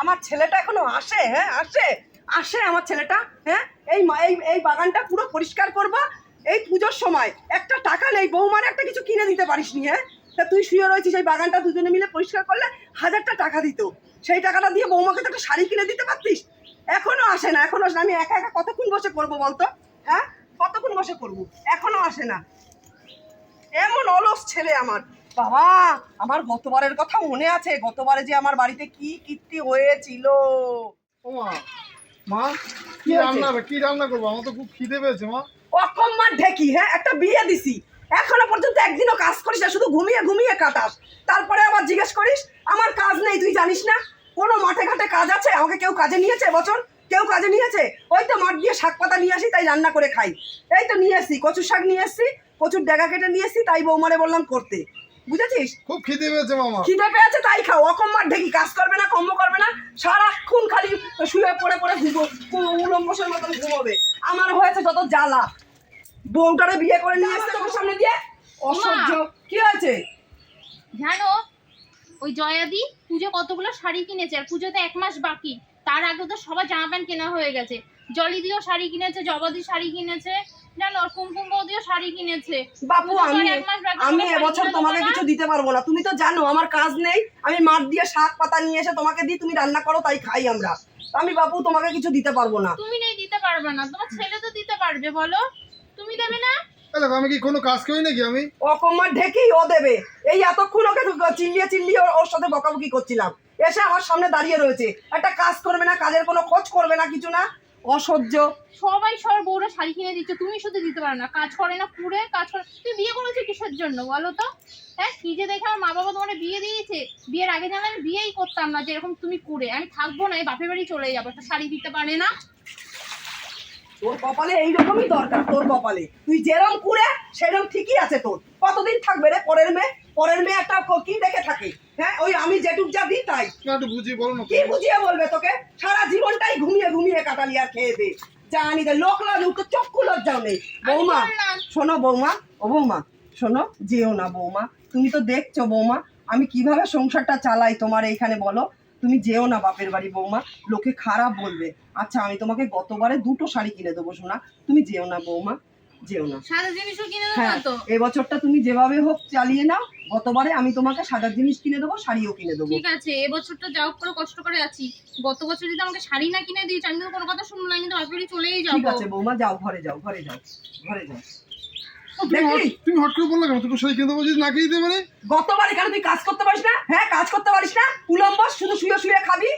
আমার ছেলেটা এখনও আসে হ্যাঁ আসে আসে আমার ছেলেটা হ্যাঁ এই এই এই বাগানটা পুরো পরিষ্কার করবা। এই পুজোর সময় একটা টাকা নেই বৌমার একটা কিছু কিনে দিতে পারিস নি হ্যাঁ? তা তুই শুয়ে রয়েছিস এই বাগানটা দুজনে মিলে পরিষ্কার করলে হাজারটা টাকা দিত। সেই টাকাটা দিয়ে বৌমাকে তো একটা শাড়ি কিনে দিতে পারতিস? এখনও আসে না, এখনও আসে না। আমি একা একা কতক্ষণ বসে করব বলতো? হ্যাঁ কতক্ষণ বসে করব? এখনও আসে না। এমন অলস ছেলে আমার। বাবা আমার গতবারের কথা মনে আছে। গতবারে যে আমার বাড়িতে কি কীর্তি হয়েছিল। ও মা কি রান্না? কি রান্না করব? আমার তো খুব খিদে পেয়েছে মা। অকম্মার ঢেকি হ্যাঁ? একটা বিয়ে দিছি। এখনও পর্যন্ত একদিনও কাজ করিস না শুধু ঘুমিয়ে ঘুমিয়ে কাটাস। তারপরে আবার জিজ্ঞেস করিস আমার কাজ নেই তুই জানিস না? কোনো মাঠে ঘাটে কাজ আছে? আমাকে কেউ কাজে নিয়েছে বছর? কেউ কাজে নিয়েছে? ওই তো মাঠ দিয়ে শাক পাতা নিয়ে আসি তাই রান্না করে খাই। এই তো নিয়ে এসছি কচুর শাক নিয়ে এসছি কচুর ডেগা কেটে নিয়ে এসছি তাই বৌমারে বললাম করতে। বুঝেছিস? খুব খিদে পেয়েছে মামা। খিদে পেয়েছে তাই খাও। অকম্মার ঢেকি কাজ করবে না কম্ম করবে না। সারাক্ষণ খালি শুয়ে পড়ে পড়ে ঘুমো উলম্বসের মতন ঘুমোবে। আমার হয়েছে যত জ্বালা। বউটারে বিয়ে করে নিয়ে এসছে তোর সামনে দিয়ে। অসহ্য। কি হয়েছে? জানো ওই জয়াদি পুজো কতগুলো শাড়ি কিনেছে আর পুজোতে এক মাস বাকি। তার আগে তো সবার জামা প্যান্ট কেনা হয়ে গেছে। জলিদিও শাড়ি কিনেছে জবাদি শাড়ি কিনেছে জানো কুমকুম বৌদিও শাড়ি কিনেছে। বাবু আমি আমি এবছর তোমাকে কিছু দিতে পারব না। তুমি তো জানো আমার কাজ নেই। আমি মাঠ দিয়ে শাক পাতা নিয়ে এসে তোমাকে দিই তুমি রান্না করো তাই খাই আমরা। আমি বাবু তোমাকে কিছু দিতে পারব না। তুমি নেই দিতে পারবে না। তোমার ছেলে তো দিতে পারবে বলো। তুমি দেবে না? এই দেখো আমি কি কোনো কাজ করি নাকি আমি? অকম্মার ঢেকেই ও দেবে। এই এতক্ষণ ওকে চিল্লিয়ে চিল্লিয়ে ওর- ওর সাথে বকাবকি করছিলাম। এসে আমার সামনে দাঁড়িয়ে রয়েছে। একটা কাজ করবে না কাজের কোনো খোঁজ করবে না কিছু না। অসহ্য। সবাই সবার বউরা শাড়ি কিনে দিচ্ছে তুমি শুধু দিতে পারো না। কাজ করে না কুড়ে কাজ করে। তুমি বিয়ে করেছ কিসের জন্য বলো তো? হ্যাঁ কি যে দেখে আমার মা বাবা তোমার বিয়ে দিয়েছে? বিয়ের আগে জানলে আমি বিয়েই করতাম না যেরকম তুমি কুড়ে আমি থাকব না এই বাপের বাড়ি চলে যাব একটা শাড়ি দিতে পারে না? তোর কপালে এইরকমই দরকার তোর কপালে। তুই যেরম কুড়ে সেরম ঠিকই আছে তোর। কতদিন থাকবে রে পরের মেয়ে? পরের মেয়ে একটা কি দেখে থাকে? হ্যাঁ ওই আমি যেটুক যা দিই তাই। বুঝিয়ে বলো না কি বুঝিয়ে বলবে তোকে? সারা জীবনটাই ঘুমিয়ে ঘুমিয়ে কাটালি আর খেয়ে দে। জানি দে লোক লালুক তো চক্ষু লজ্জাও নেই। বৌমা শোনো বৌমা ও বৌমা শোনো যেও না বৌমা। তুমি তো দেখছ বৌমা আমি কীভাবে সংসারটা চালাই তোমার এইখানে বলো? তুমি যেও না বাপের বাড়ি বৌমা লোকে খারাপ বলবে। আচ্ছা আমি তোমাকে গতবারে দুটো শাড়ি কিনে দেবো শোনা। তুমি যেও না বৌমা। যেও না। সাদা জিনিসও কিনে দেবো হ্যাঁ না তো এবছরটা তুমি যেভাবে হোক চালিয়ে নাও গতবারে আমি তোমাকে সাজার জিনিস কিনে দেবো শাড়িও কিনে দেবো। ঠিক আছে এবছরটা যাও করে কষ্ট করে আছি। গত বছর যদি আমাকে শাড়ি না কিনে দিয়েছ আমি তো কোনো কথা শুনব না কিন্তু বাড়ি চলেই ঠিক আছে বৌমা যাও ঘরে যাও ঘরে যাও ঘরে যাও। তুমি দেখি। হট- করে বললে কেন? তুমি সেই কিনতে বলছি না কিনতে পারে? গতবার এখানে তুই কাজ করতে পারিস না? হ্যাঁ কাজ করতে পারিস না? উলম্ব শুধু শুয়ে শুয়ে খাবি।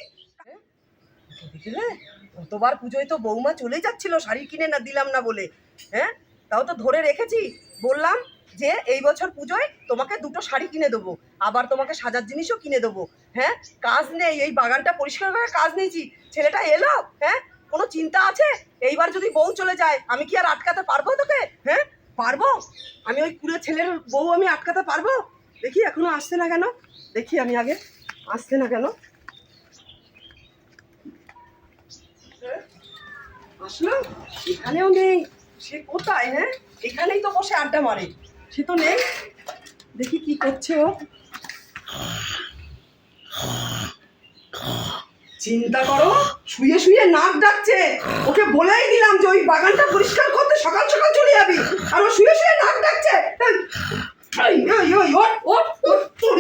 গতবার পুজোয় তো বৌমা চলে যাচ্ছিল শাড়ি কিনে না দিলাম না বলে। হ্যাঁ? তাও তো ধরে রেখেছি। বললাম যে এই বছর পুজোয় তোমাকে দুটো শাড়ি কিনে দেবো। আবার তোমাকে সাজার জিনিসও কিনে দেবো। হ্যাঁ? কাজ নেই, এই বাগানটা পরিষ্কার করে কাজ নিয়েছি। ছেলেটা এলো হ্যাঁ? কোনো চিন্তা আছে? এইবার যদি বউ চলে যায়, আমি কি আর আটকাতে পারব তোকে? হ্যাঁ? পারব? আমি ওই কুড়ে ছেলের বউ আমি আটকাতে পারব? দেখি এখনও আসছে না কেন? দেখি আমি আগে। আসছে না কেন? হ্যাঁ? আসলো? এখানেও নেই। সে কোথায় হ্যাঁ? এখানেই তো বসে আড্ডা মারে। সে তো নেই। দেখি কি করছে ও। চিন্তা করো, শুয়ে শুয়ে নাক ডাকছে। ওকে বলেই দিলাম যে ওই বাগানটা পরিষ্কার করতে সকাল সকাল চলে যাবি। আর ও শুয়ে শুয়ে নাক ডাকছে। তোর তোর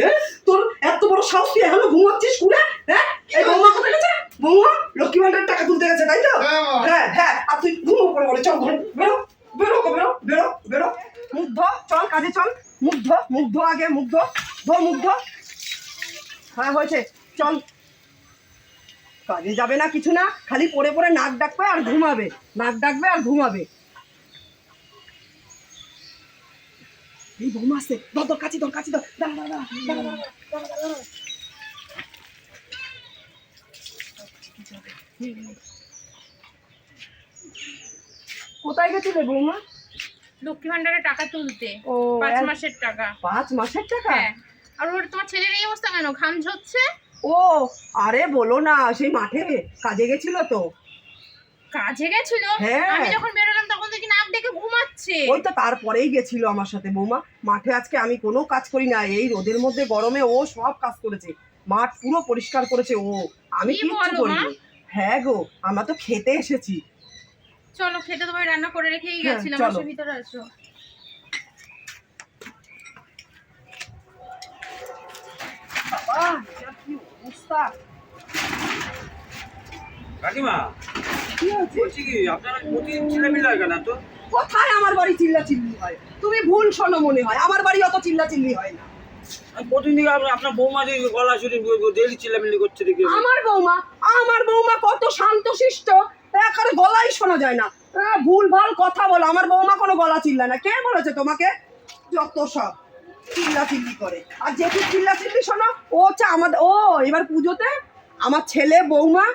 হ্যাঁ? তোর এত বড় সাহস তুই এখনও ঘুমাচ্ছিস কুড়ে হ্যাঁ? এই বৌমা কোথায় গেছে? বৌমা লক্ষ্মী ভান্ডার টাকা তুলতে গেছে তাই তো? হ্যাঁ, হ্যাঁ হ্যাঁ আর তুই ঘুমো করে বলে চল ঘরে বেরো বেরো বেরো বেরো বেরো। মুখ ধো চল কাজে চল। মুখ ধো মুখ ধো আগে মুখ ধো ধো মুখ ধো। হ্যাঁ হয়েছে চল। কাজে যাবে না কিছু না খালি পড়ে পড়ে নাক ডাকবে আর ঘুমাবে। নাক ডাকবে আর ঘুমাবে। এই বৌমা আসছে। ধর ধর কাছি ধর কাছি ধর। দাঁড়া দাঁড়া দাঁড়া দাঁড়া দাঁড়া দাঁড়া দাঁড়া কোথায় গেছিলে বৌমা? লক্ষ্মী ভান্ডারে টাকা তুলতে ও পাঁচ মাসের টাকা। পাঁচ মাসের টাকা? হ্যাঁ। আর ওর তোমার ছেলের এই অবস্থা কেন? ঘাম ঝরছে? ও আরে বলো না সেই মাঠে কাজে গেছিল তো। কাজে গেছিল? হ্যাঁ। আমি যখন বেরোলাম তখন দেখি নাক ডেকে ঘুমাচ্ছে। ওই তো তারপরেই গেছিল আমার সাথে বৌমা। মাঠে আজকে আমি কোনো কাজ করি না এই রোদের মধ্যে গরমে ও সব কাজ করেছে। মাঠ পুরো পরিষ্কার করেছে ও। আমি কিচ্ছু করিনি। হ্যাঁ গো আমরা তো খেতে এসেছি। চলো খেতে তোমায় রান্না করে রেখেই হ্যাঁ, গেছিলাম। ভিতরে আসো। কাকিমা কি বলছি কি আপনারা প্রতিদিন হয় তো কোথায় আমার বাড়ি চিল্লা চিল্লি হয়? তুমি ভুল শোনো মনে হয় আমার বাড়ি অত চিল্লা চিল্লি হয় না। প্রতিদিন আপনি- আপনার বৌমা যে গলা শুনে ডেলি করছে দেখি আমার বৌমা আমার বৌমা কত শান্তশিষ্ট একেবারে গলাই শোনা যায় না। ভুল ভালো কথা বলো আমার বৌমা কোনো গলা চিল্লা না। কে বলেছে তোমাকে? যত সব। চিল্লা চিল্লি করে। আর যেটু চিল্লা চিল্লি শোনো ও হচ্ছে আমাদের ও এবার পুজোতে আমার ছেলে বৌমা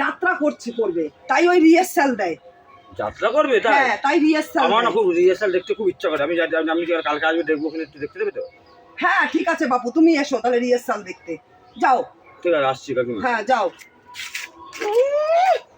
যাত্রা করছে করবে। তাই ওই রিহার্সাল দেয়। যাত্রা করবে তাই? হ্যাঁ তাই রিহার্সাল আমার না খুব রিহার্সাল দেখতে খুব ইচ্ছা করে। আমি আমি কালকে আসবে দেখব ওখানে একটু দেখতে দেবে তো? হ্যাঁ ঠিক আছে বাপু তুমি এসো তাহলে রিহার্সাল দেখতে। যাও। ঠিক আছে আসছি কাকিমা। হ্যাঁ যাও।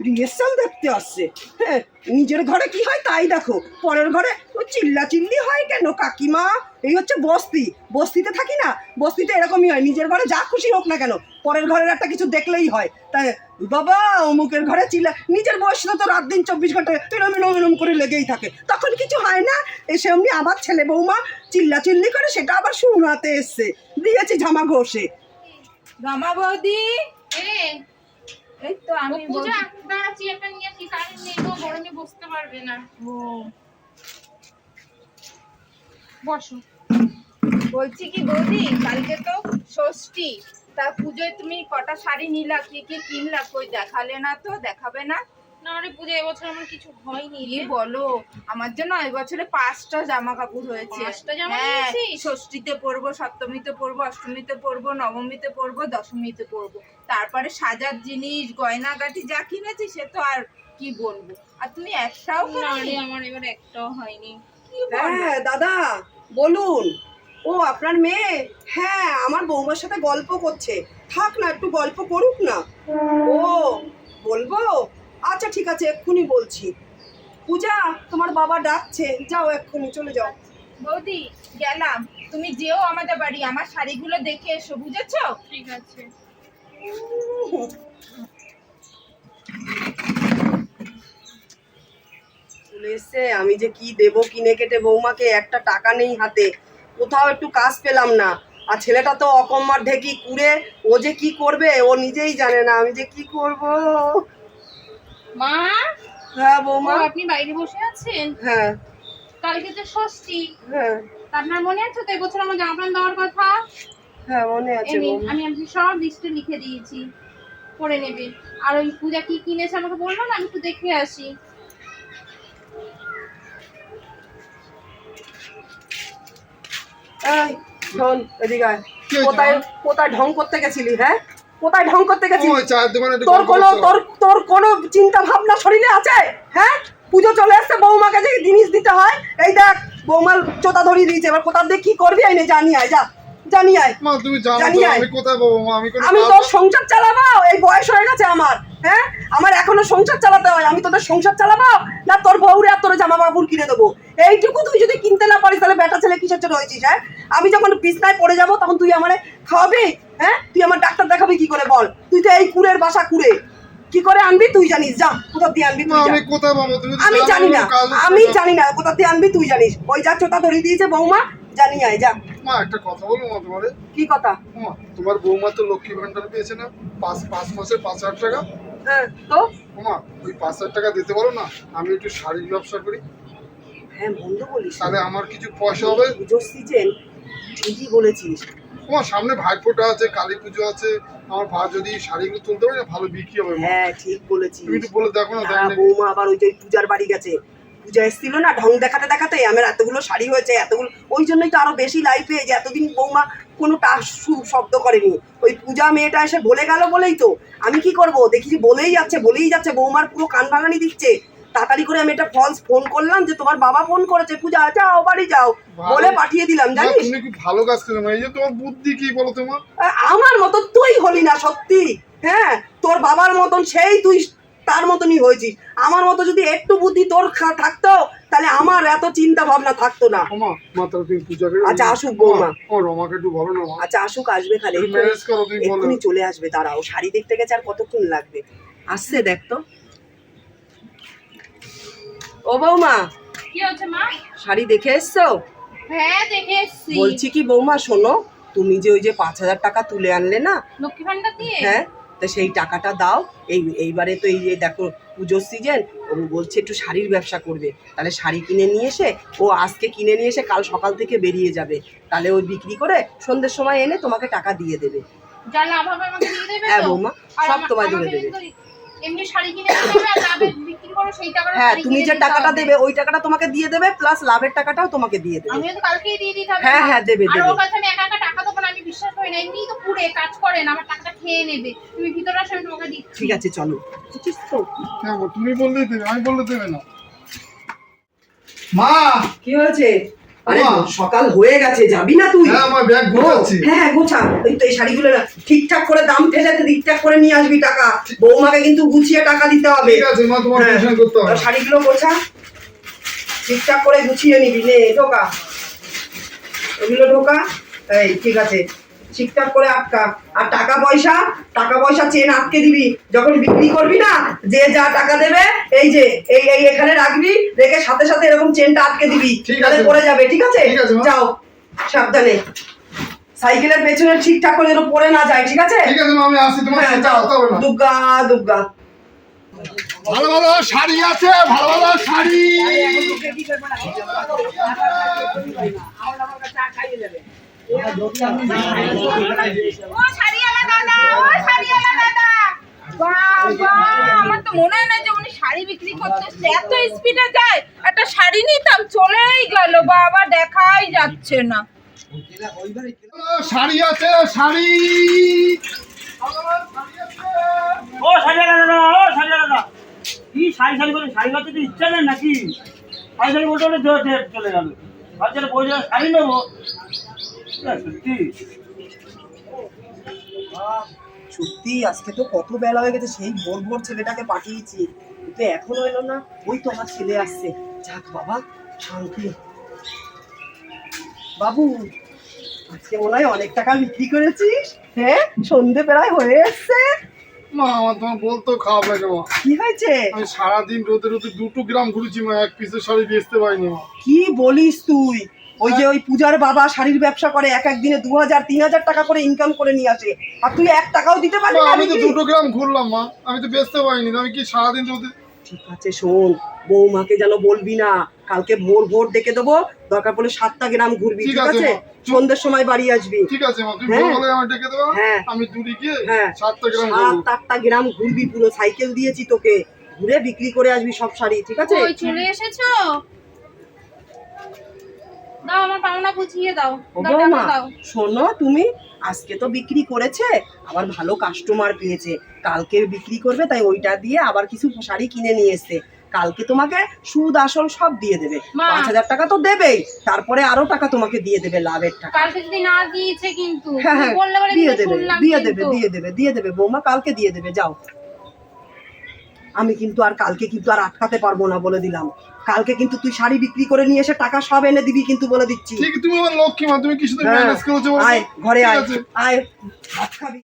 রিহার্সাল দেখতে আসছে। হ্যাঁ নিজের ঘরে কি হয় তাই দেখো। পরের ঘরে ও চিল্লা চিল্লি হয় কেন কাকিমা? এই হচ্ছে বস্তি। বস্তিতে থাকি না বস্তিতে এরকমই হয়। নিজের ঘরে যা খুশি হোক না কেন পরের ঘরের একটা কিছু দেখলেই হয়। তাই বাবা অমুকের ঘরে চিল্লা নিজের বয়সটা তো রাত দিন চব্বিশ ঘণ্টা এরম এরম করে লেগেই থাকে। তখন কিছু হয় না এসে এমনি আবার ছেলে বৌমা চিল্লা চিল্লি করে সেটা আবার শুনাতে এসছে। দিয়েছি ঝামা ঘষে। রামা বৌদি? এ এই তো আমি পূজা বৌদি। দাঁড়া চেয়ারটা নিয়ে আসি কারেন্ট নেই তো গরমে বসতে পারবে না। ও, বসো। বলছি কি বৌদি কালকে তো ষষ্ঠী তা পুজোয় তুমি কটা শাড়ি নিলা কি কি কিনলা? কই দেখালে না তো দেখাবে না? না রে পূজা এবছর আমার কিছু হয়নি। রে বলো? আমার জন্য এই বছরে পাঁচটা জামা কাপড় হয়েছে। পাঁচটা জামা হ্যাঁ নিয়েছিস? ষষ্ঠীতে পরবো সপ্তমীতে পরবো অষ্টমীতে পরবো নবমীতে পরবো দশমীতে পরবো। তারপরে সাজার জিনিস গয়নাগাটি যা কিনেছি সে তো আর কি বলব? আর তুমি একটাও না রে আমার এবার একটাও হয়নি। হ্যাঁ দাদা বলুন। ও আপনার মেয়ে? হ্যাঁ আমার বৌমার সাথে গল্প করছে। থাক না একটু গল্প করুক না। ও বলব? আচ্ছা ঠিক আছে এক্ষুনি বলছি। পূজা তোমার বাবা ডাকছে। যাও এক্ষুনি চলে যাও। বৌদি গেলাম। তুমি যেও আমাদের বাড়ি। আমার শাড়িগুলো দেখে এসো বুঝেছ? ঠিক আছে। চলে এসছে। আমি যে কি দেবো কিনে কেটে বৌমাকে একটা টাকা নেই হাতে। কোথাও একটু কাজ পেলাম না। আর ছেলেটা তো অকম্মার ঢেকি কুড়ে ও যে কি করবে ও নিজেই জানে না। আমি যে কি করব? মা? হ্যাঁ বৌমা। আপনি বাইরে বসে আছেন? হ্যাঁ। কালকে তো ষষ্ঠী। হ্যাঁ। আপনার মনে আছে তো এবছর আমার জামা প্যান্ট দেওয়ার কথা? হ্যাঁ মনে আছে আমি আপনি সব লিস্টে লিখে দিয়েছি। পড়ে নেবে। আর ওই পূজা কি কিনেছে আমাকে বলল না? আমি একটু দেখে আসি। এই শোন এদিকে কোথায় কোথায় ঢং করতে গেছিলি হ্যাঁ? কোথায় ঢং করতে একটু তোর কোনো তোর তোর কোনো চিন্তা ভাবনা শরীরে আছে? হ্যাঁ? পুজো চলে আসছে বৌমাকে যে জিনিস দিতে হয়। এই দেখ বৌমার চোতা ধরিয়ে দিয়েছে। এবার কোথা দিয়ে কি করবি? এই জানি আয় যা জানি আয়। জানি আয়। আমি তোর সংসার চালাবো? এই বয়স হয়ে গেছে আমার। হ্যাঁ? আমার এখনও সংসার চালাতে হয়। আমি তোদের সংসার চালাবো না তোর বউরে আর তোর জামা কাপড় কিনে দেবো? এইটুকু তুই যদি কিনতে না পারিস তাহলে বেটা ছেলে কিসের জন্য হয়েছিস হ্যাঁ? আমি যখন বিছনায় পড়ে যাব তখন তুই আমারে খাওয়াবি? হ্যাঁ? তুই আমার ডাক্তার দেখাবি কি করে বল? তুই তো এই কুড়ের বাসা কুড়ে। কি করে আনবি তুই জানিস? যা কোথা দিয়ে আনবি তুই আমি জানো না আমি জানি না কোথা দিয়ে আনবি তুই জানিস। ওই যা চোতা ধরিয়ে দিয়েছে বৌমা জানি আয় যা। মা একটা কথা বলব মা তোমারে। কি কথা? তোমার বৌমা তো লক্ষ্মী ভান্ডার পেয়েছে না পাঁচ পাঁচ মাসে পাঁচ হাজার টাকা। তো? মা ওই পাঁচ হাজার টাকা দিতে পারো না? আমি একটু শাড়ির ব্যবসা করি। হ্যাঁ বন্ধু বলিস তাহলে আমার কিছু পয়সা হবে। পুজোর সিজন ঠিকই বলেছিস। তোমার সামনে ভাইফোঁটা আছে কালী পুজো আছে। আমার ভাই যদি শাড়িগুলো তুলতে পারি ভালো বিক্রি হবে। হ্যাঁ ঠিক বলেছিস। তুমি তো বলে দেখো না বৌমা আবার ওই যে পূজার বাড়ি গেছে। পূজা এসেছিল না ঢং দেখাতে দেখাতে আমার এতগুলো শাড়ি হয়েছে এতগুলো ওই জন্যই তো আরও বেশি লাইফে যে এতদিন বৌমা কোনো সু- শব্দ করেনি। ওই পূজা মেয়েটা এসে বলে গেল বলেই তো। আমি কি করব? দেখি বলেই যাচ্ছে বলেই যাচ্ছে বৌমার পুরো কান ভাঙানি দিচ্ছে। তাড়াতাড়ি করে আমি একটা ফলস ফোন করলাম যে তোমার বাবা ফোন করেছে পূজা যাও বাড়ি যাও। বলে পাঠিয়ে দিলাম জানিস? তুমি কি ভালো কাজ করো মা এই যে তোমার বুদ্ধি কি বলো তোমার আমার মতো তুই হলি না সত্যি হ্যাঁ? তোর বাবার মতন সেই তুই তার মতনই হয়েছিস। আমার মতো যদি একটু বুদ্ধি তোর থাকতো তাহলে আমার এত চিন্তা ভাবনা থাকতো না। আচ্ছা, আসুক বৌমা। ও রমাকে একটু বলো না আচ্ছা আসুক আসবে খালি। এক্ষুনি চলে আসবে দাঁড়াও শাড়ি দেখতে গেছে আর কতক্ষণ লাগবে? আসছে দেখ তো। ও বৌমা কি হচ্ছে মা? শাড়ি দেখে এসছো? হ্যাঁ দেখে এসছি। বলছি কি বৌমা শোনো তুমি যে ওই যে পাঁচ হাজার টাকা তুলে আনলে না লক্ষ্মী ভান্ডার দিয়ে? হ্যাঁ তো সেই টাকাটা দাও। এই এইবারে তো এই যে দেখো পুজোর সিজন ও বলছে একটু শাড়ির ব্যবসা করবে। তাহলে শাড়ি কিনে নিয়ে এসে ও আজকে কিনে নিয়ে এসে কাল সকাল থেকে বেরিয়ে যাবে। তাহলে ওই বিক্রি করে সন্ধ্যের সময় এনে তোমাকে টাকা দিয়ে দেবে। হ্যাঁ বৌমা সব তোমায় ধরে দিয়ে দেবে। এমনি শাড়ি কিনে আর লাভে বিক্রি করো সেই টাকাটা হ্যাঁ তুমি যে টাকাটা দেবে ওই টাকাটা তোমাকে দিয়ে দেবে প্লাস লাভের টাকাটাও তোমাকে দিয়ে দেবে। আমিও তো কালকেই দিয়ে দিতে হবে। হ্যাঁ, হ্যাঁ, দেবে, আর দেবে। ওর কাছে আমি একা একা টাকা দেবো না আমি বিশ্বাস করি না এমনিই তো পুড়ে কাজ করে না আমার টাকাটা খেয়ে নেবে। তুমি ভিতরে আসো আমি তোমাকে দিচ্ছি। ঠিক আছে চলো। বুঝছিস তো? হ্যাঁ তুমি বললেই দেবে আমি বললে দেবে না। মা! কি হয়েছে? আরে সকাল হয়ে গেছে যাবি না তুই? হ্যাঁ আমার ব্যাগ গোছাচ্ছি। হ্যাঁ হ্যাঁ গোছা। ওই তো এই শাড়িগুলো না ঠিকঠাক করে দাম ফেলে ঠিকঠাক করে নিয়ে আসবি টাকা। বৌমাকে কিন্তু গুছিয়ে টাকা দিতে হবে। ঠিক আছে মা তোমার হ্যাঁ। টেনশন করতে হবে। শাড়িগুলো গোছা। ঠিকঠাক করে গুছিয়ে নিবি। নে ঢোকা। এগুলো ঢোকা। এই ঠিক আছে। ঠিকঠাক করে আটকা আর টাকা পয়সা টাকা পয়সা চেন আটকে দিবি যখন বিক্রি করবি না যে যা টাকা দেবে এই যে এই এই এখানে রাখবি রেখে সাথে সাথে এরকম চেনটা আটকে দিবি তাহলে। পড়ে যাবে ঠিক আছে। যাও সাবধানে সাইকেলের পেছনে ঠিকঠাক করে যেন পড়ে না যায় ঠিক আছে ঠিক আছে মা আমি আসি তোমার হ্যাঁ যাও করতে হবে না দুর্গা দুর্গা ভালো ভালো শাড়ি আছে ভালো ভালো শাড়ি আমার তো মনে হয় যে উনি শাড়ি বিক্রি করতে এত স্পিডে যায় একটা শাড়ি। নিতাম চলেই গেল বাবা দেখাই যাচ্ছে না শাড়ি আছে শাড়ি ও সাজা দাদা ও দাদা। কি শাড়ি শাড়ি করে শাড়ি করতে তো ইচ্ছা নেই নাকি? শাড়ি শাড়ি বলতে চলে গেল বাচ্চারা বই শাড়ি নেব। সত্যি। সত্যি আজকে তো কত বেলা হয়ে গেছে সেই ভোর ভোর ছেলেটাকে পাঠিয়েছি। কিন্তু এখনও এলো না ওই তো আমার ছেলে আসছে। যাক বাবা শান্তি। বাবু আজকে মনে হয় অনেক টাকা বিক্রি করেছিস। হ্যাঁ সন্ধে প্রায় হয়ে এসছে। মা আমার তোমার বলতেও খারাপ লাগে মা। কি হয়েছে? আমি সারাদিন রোদে রোদে দুটো গ্রাম ঘুরেছি মা এক পিসের শাড়ি বেচতে পারিনি মা। কি বলিস তুই? ওই যে ওই পূজার বাবা শাড়ির ব্যবসা করে এক এক দিনে দু হাজার তিন হাজার টাকা করে ইনকাম করে নিয়ে আসে। আর তুই এক টাকাও দিতে পারবি না আমি তো দুটো গ্রাম ঘুরলাম মা। আমি তো বেচতে পারিনি আমি কি সারাদিন রোদে ঠিক আছে শোন বৌমাকে যেন বলবি না কালকে ভোর ভোর ডেকে দেবো দরকার পড়লে সাতটা গ্রাম ঘুরবি ঠিক আছে, সন্ধ্যের সময় বাড়ি আসবি। ঠিক আছে হ্যাঁ। বলে আমার ডেকে দেবো হ্যাঁ। আমি দূরে গিয়ে হ্যাঁ। সাতটা গ্রাম সাত আটটা গ্রাম ঘুরবি পুরো সাইকেল দিয়েছি তোকে। ঘুরে বিক্রি করে আসবি সব শাড়ি ঠিক আছে? ওই চলে এসেছ? দাও আমার পাওনা বুঝিয়ে দাও। বৌমা শোনো তুমি আজকে তো বিক্রি করেছে আবার ভালো কাস্টমার পেয়েছে। কালকে বিক্রি করবে তাই ওইটা দিয়ে আবার কিছু শাড়ি কিনে নিয়ে এসছে। কালকে তোমাকে সুদ আসল সব দিয়ে দেবে। পাঁচ হাজার টাকা তো দেবেই তারপরে আরও টাকা তোমাকে দিয়ে দেবে লাভের টাকা। কালকে যদি না দিয়েছে কিন্তু হ্যাঁ হ্যাঁ দিয়ে দেবে দিয়ে দেবে দিয়ে দেবে দিয়ে দেবে। বৌমা কালকে দিয়ে দেবে যাও। আমি কিন্তু আর কালকে কিন্তু আর আটকাতে পারব না বলে দিলাম। কালকে কিন্তু তুই শাড়ি বিক্রি করে নিয়ে এসে টাকা সব এনে দিবি কিন্তু বলে দিচ্ছি। ঠিক তুমি আমার লক্ষ্মী মা তুমি কি শুধু হ্যাঁ, ম্যানেজ করেছ আয় ঘরে আয় আয় ভাত খাবি।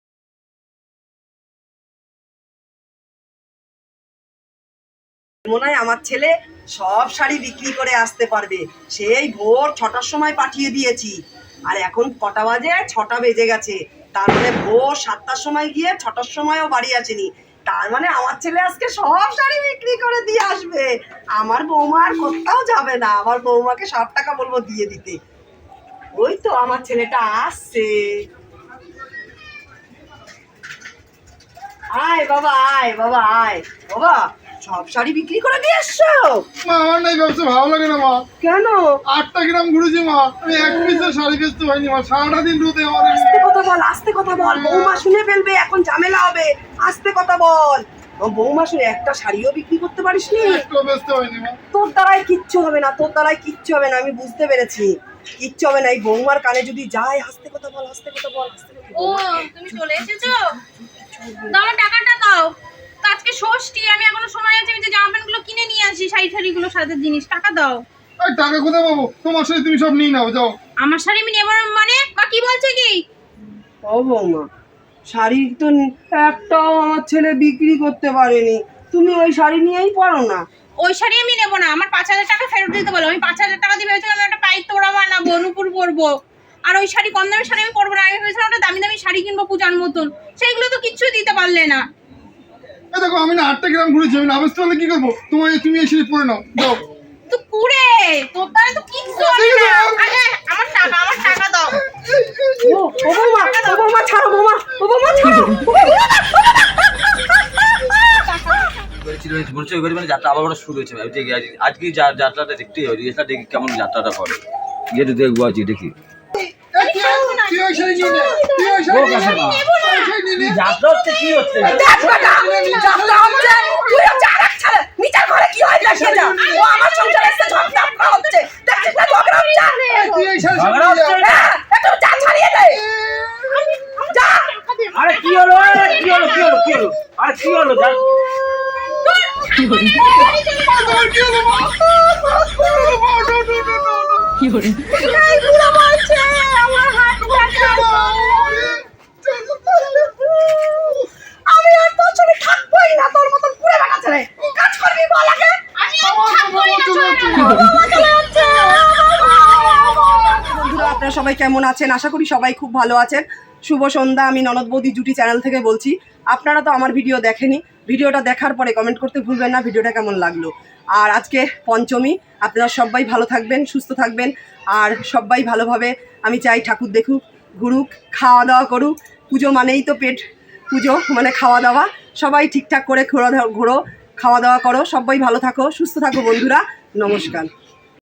মনে হয় আমার ছেলে সব শাড়ি বিক্রি করে আসতে পারবে। সেই ভোর ছটার সময় পাঠিয়ে দিয়েছি। আর এখন কটা বাজে? ছটা বেজে গেছে। তারপরে ভোর সাতটার সময় গিয়ে ছটার সময়ও বাড়ি আসেনি। তার মানে আমার ছেলে আজকে সব শাড়ি বিক্রি করে দিয়ে আসবে। আমার বৌমা আর কোথাও যাবে না। আমার বৌমাকে সব টাকা বলব দিয়ে দিতে। ওই তো আমার ছেলেটা আসছে। আয় বাবা আয় বাবা আয়। বাবা সব শাড়ি বিক্রি করে দিয়ে এসছো? মা আমার না এই ব্যবসা ভালো লাগে না মা। কেন? আটটা গ্রাম ঘুরেছি মা। আমি এক পিসের শাড়ি বেচতে পারিনি মা। সারাটা দিন রোদে আমার আস্তে কথা বল আস্তে কথা বল। বৌমা শুনে ফেলবে এখন ঝামেলা হবে। আস্তে কথা বল। ও বৌমা শুনে একটা শাড়িও বিক্রি করতে পারিস নি তোর দ্বারাই কিচ্ছু হবে না তোর দ্বারাই কিচ্ছু হবে না আমি বুঝতে পেরেছি। কিচ্ছু হবে না এই বৌমার কানে যদি যায় হাসতে কথা বল হাসতে কথা বল আস্তে কথা ও বল। তুমি চলে এসেছ? দাও আমার টাকাটা দাও তো আজকে ষষ্ঠী আমি এখনও সময় আছে আমি যে জামা প্যান্টগুলো কিনে নিয়ে আসি শাড়ি শাড়ি গুলো সাথে জিনিস টাকা দাও। আর টাকা কোথায় পাবো? তোমার সাথে তুমি সব নিয়ে নাও যাও। আমার শাড়ি আমি নেব মানে? বা কি বলছে কি? ও বৌমা শাড়ি তো একটাও আমার ছেলে বিক্রি করতে পারেনি। তুমি ওই শাড়ি নিয়েই পড়ো না। ওই শাড়ি আমি নেব না আমার পাঁচ হাজার টাকা ফেরত দিতে বলো। আমি পাঁচ হাজার টাকা দিয়ে ভেবেছিলাম আমি একটা পাইপ তোড়া বানাবো নুপুর পরবো। আর ওই শাড়ি কম দামি শাড়ি আমি পরবো না। আমি ভেবেছিলাম একটা দামি দামি শাড়ি কিনবো পূজার মতন। সেইগুলো তো কিচ্ছুই দিতে পারলে না। এ দেখো আমি না আটটা গ্রাম ঘুরেছি আমি না কি করব তোমার তুমি এসে পরে নাও যাও তো কুড়ে তোর দ্বারা তো কিচ্ছু হবে না আরে আমার টাকা আমার টাকা দাও ও ও বৌমা ও বৌমা ছাড়ো বৌমা ও বৌমা ছাড়ো বলছে এবারে মানে যাত্রা আবার ওটা শুরু হয়েছে আজকে যা- যাত্রাটা দেখতেই হবে দেখি কেমন যাত্রাটা করে তো দেখব আজকে দেখি ওই শাড়ি নিয়ে নে? কি ওই শাড়ি নিয়ে নে? ওই শাড়ি নিয়ে নে। যাত্রা হচ্ছে কি হচ্ছে বেটা যাত্রা হচ্ছে তুই হচ্ছে আরেক ছেলে। নিচের ঘরে কি হয় দেখিয়ে যা। ও আমার সংসারে এসে ঝগড়া হচ্ছে। দেখছিস না ঝগড়া হচ্ছে তুই এই শাড়ি ঝগড়া। হচ্ছে? একটু যা ছাড়িয়ে দে। যা। আরে কি হলো? আরে কি হলো? কি হলো? কি হলো? আরে কি হলো? যা। আমার কি হলো? মা? এই বুড়ো বলছে আমার হাত আমি আর তোর সঙ্গে থাকবোই না তোর মতন পুরে বেটা ছেলে কাজ করবি বল আগে আমি আর থাকবোই না চলে বন্ধুরা আপনারা সবাই কেমন আছেন? আশা করি সবাই খুব ভালো আছেন। শুভ সন্ধ্যা, আমি ননদ বৌদি জুটি চ্যানেল থেকে বলছি। আপনারা তো আমার ভিডিও দেখেনি। ভিডিওটা দেখার পরে কমেন্ট করতে ভুলবেন না, ভিডিওটা কেমন লাগল? আর আজকে পঞ্চমী, আপনারা সবাই ভালো থাকবেন, সুস্থ থাকবেন। আর সবাই ভালোভাবে, আমি চাই ঠাকুর দেখুক, ঘুরুক খাওয়া দাওয়া করুক। পুজো মানেই তো পেট, পুজো মানে খাওয়া দাওয়া সবাই ঠিকঠাক করে ঘোরো ঘোরো। খাওয়া দাওয়া করো সবাই ভালো থাকো সুস্থ থাকো বন্ধুরা নমস্কার।